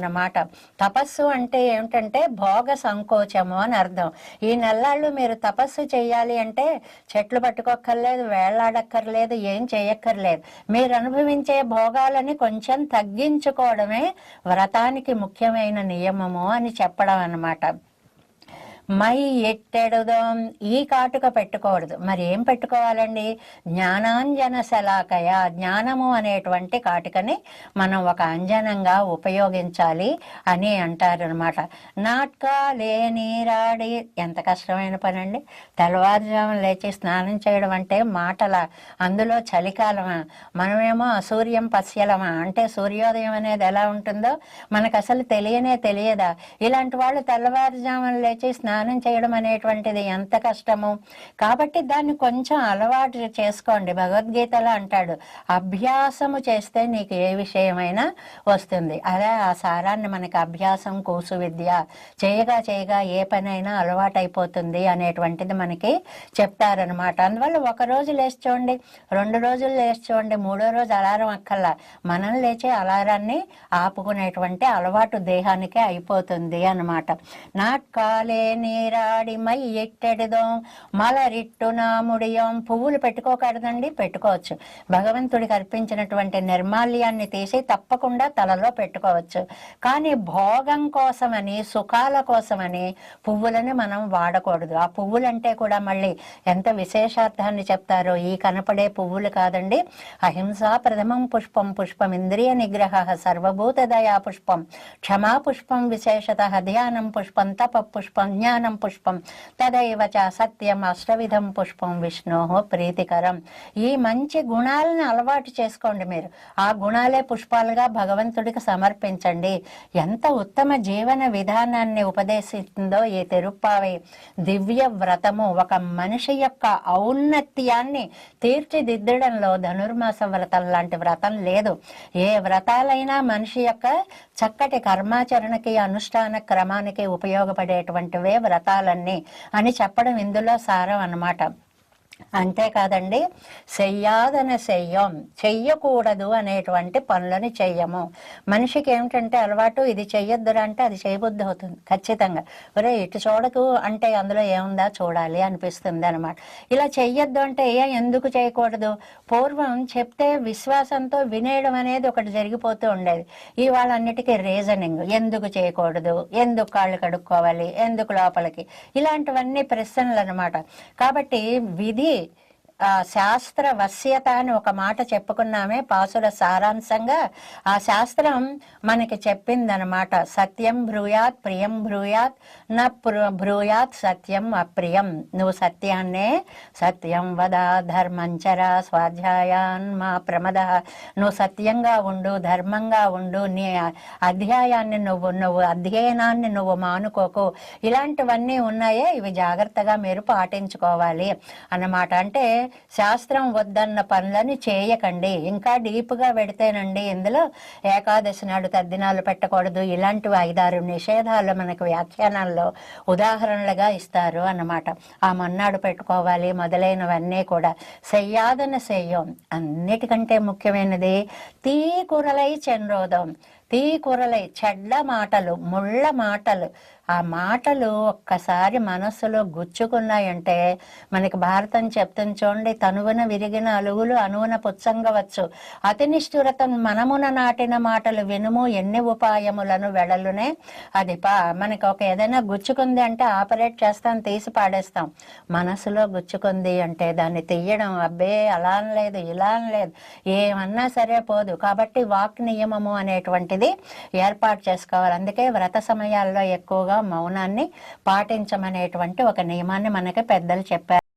అన్నమాట. తపస్సు అంటే ఏమిటంటే భోగ సంకోచము అని అర్థం. ఈ నెల్లాళ్ళు మీరు తపస్సు చేయాలి అంటే చెట్లు పట్టుకోక్కర్లేదు వేళ్ళాడక్కర్లేదు ఏం చేయక్కర్లేదు. మీరు అనుభవించే భోగాలని కొంచెం తగ్గించుకోవడమే వ్రతానికి ముఖ్యమైన నియమము అని చెప్పడం అన్నమాట. మై ఎట్టెడుదాం? ఈ కాటుక పెట్టుకోకూడదు. మరి ఏం పెట్టుకోవాలండి? జ్ఞానాంజన శలాకయ జ్ఞానము అనేటువంటి కాటుకని మనం ఒక అంజనంగా ఉపయోగించాలి అని అంటారనమాట నాట్కా లేనీరాడి ఎంత కష్టమైన పని అండి తెల్లవారుజామున లేచి స్నానం చేయడం అంటే మాటల అందులో చలికాలమా? మనమేమో అసూర్యం పశ్యలమా? అంటే సూర్యోదయం అనేది ఎలా ఉంటుందో మనకు అసలు తెలియనే తెలియదా? ఇలాంటి వాళ్ళు తెల్లవారుజామున లేచి స్నానం చేయడం అనేటువంటిది ఎంత కష్టము. కాబట్టి దాన్ని కొంచెం అలవాటు చేసుకోండి. భగవద్గీతలో అంటాడు అభ్యాసము చేస్తే నీకు ఏ విషయమైనా వస్తుంది. అదే ఆ సారాన్ని మనకి అభ్యాసం కూసు విద్య చేయగా చేయగా ఏ పనైనా అలవాటైపోతుంది అనేటువంటిది మనకి చెప్తారనమాట అందువల్ల ఒక రోజు లేచి చూడండి రెండు రోజులు లేచి చూడండి మూడో రోజు అలారం అక్కల్లా మనం లేచే అలారాన్ని ఆపుకునేటువంటి అలవాటు దేహానికే అయిపోతుంది అన్నమాట. నాట్కాలే నీరాడి మై ఎట్టెడిదో? మలరిట్టు నాముడియం పువ్వులు పెట్టుకోకూడదండి పెట్టుకోవచ్చు. భగవంతుడికి అర్పించినటువంటి నిర్మాల్యాన్ని తీసి తప్పకుండా తలలో పెట్టుకోవచ్చు. కానీ భోగం కోసమని సుఖాల కోసమని పువ్వులని మనం వాడకూడదు. ఆ పువ్వులంటే కూడా మళ్ళీ ఎంత విశేషార్థాన్ని చెప్తారో. ఈ కనపడే పువ్వులు కాదండి. అహింసా ప్రథమం పుష్పం పుష్పం ఇంద్రియ నిగ్రహ సర్వభూత దయా పుష్పం క్షమా పుష్పం విశేషత ధ్యానం పుష్పం తప పుష్పం జ్ఞానం పుష్పం తదైవ చ సత్యం అష్టవిధం పుష్పం విష్ణు ప్రీతికరం ఈ మంచి గుణాలను అలవాటు చేసుకోండి మీరు. ఆ గుణాలే పుష్పాలుగా భగవంతుడికి సమర్పించండి. ఎంత ఉత్తమ జీవన విధానాన్ని ఉపదేశిస్తుందో ఈ తిరుప్పావి. దివ్య వ్రతము ఒక మనిషి యొక్క ఔన్నత్యాన్ని తీర్చిదిద్దడంలో ధనుర్మాస వ్రతం లాంటి వ్రతం లేదు. ఏ వ్రతాలైనా మనిషి యొక్క చక్కటి కర్మాచరణకి అనుష్ఠాన క్రమానికి ఉపయోగపడేటువంటివే వ్రతాలన్నీ అని చెప్పడం ఇందులో సారం అన్నమాట. అంతేకాదండి చెయ్యాదన చెయ్యం చెయ్యకూడదు అనేటువంటి పనులని చెయ్యము. మనిషికి ఏమిటంటే అలవాటు ఇది చెయ్యొద్దురా అంటే అది చేయబుద్ధి అవుతుంది ఖచ్చితంగా. ఒరే ఇటు చూడకు అంటే అందులో ఏముందా చూడాలి అనిపిస్తుంది అనమాట ఇలా చెయ్యొద్దు అంటే ఏ ఎందుకు చేయకూడదు? పూర్వం చెప్తే విశ్వాసంతో వినేయడం అనేది ఒకటి జరిగిపోతూ ఉండేది. ఇవాళ అన్నిటికీ రీజనింగ్ ఎందుకు చేయకూడదు? ఎందుకు కాళ్ళు కడుక్కోవాలి? ఎందుకు లోపలికి? ఇలాంటివన్నీ ప్రశ్నలు అనమాట కాబట్టి విధి ఆ శాస్త్ర వశ్యత అని ఒక మాట చెప్పుకున్నామే పాసుల సారాంశంగా. ఆ శాస్త్రం మనకి చెప్పిందనమాట సత్యం బ్రూయాత్ ప్రియం బ్రూయాత్ నా బ్రూయాత్ సత్యం అప్రియం. నువ్వు సత్యాన్నే సత్యం వద ధర్మంచర స్వాధ్యాయాన్ మా ప్రమద. నువ్వు సత్యంగా ఉండు ధర్మంగా ఉండు నీ అధ్యాయాన్ని నువ్వు నువ్వు అధ్యయనాన్ని నువ్వు మానుకోకు. ఇలాంటివన్నీ ఉన్నాయే ఇవి జాగ్రత్తగా మీరు పాటించుకోవాలి అన్నమాట. అంటే శాస్త్రం వద్దన్న పనులని చేయకండి. ఇంకా డీప్గా పెడితేనండి ఇందులో ఏకాదశి నాడు తద్దినాలు పెట్టకూడదు. ఇలాంటివి ఐదారు నిషేధాలు మనకు వ్యాఖ్యానాల్లో ఉదాహరణలుగా ఇస్తారు అన్నమాట. ఆ మన్నాడు పెట్టుకోవాలి మొదలైనవన్నీ కూడా. సెయ్యాదన సెయ్యం అన్నిటికంటే ముఖ్యమైనది తీ కూరలై చంద్రోదం. తీకురలై చెడ్డ మాటలు ముళ్ళ మాటలు. ఆ మాటలు ఒక్కసారి మనస్సులో గుచ్చుకున్నాయంటే మనకి భారతం చెప్తుంది చూడండి తనువున విరిగిన అలుగులు అనువున పుచ్చంగవచ్చు. అతి నిష్ఠురతం మనమున నాటిన మాటలు వినుము ఎన్ని ఉపాయములను వెడలునే. అది పా మనకి ఒక ఏదైనా గుచ్చుకుంది అంటే ఆపరేట్ చేస్తాం తీసి పాడేస్తాం. మనసులో గుచ్చుకుంది అంటే దాన్ని తీయడం అబ్బే అలా అని లేదు ఇలా లేదు ఏమన్నా సరే పోదు. కాబట్టి వాక్ నియమము అనేటువంటిది ఏర్పాటు చేసుకోవాలి. అందుకే వ్రత సమయాల్లో ఎక్కువగా మౌనాన్ని పాటించమనేటువంటి ఒక నియమాన్ని మనకి పెద్దలు చెప్పారు.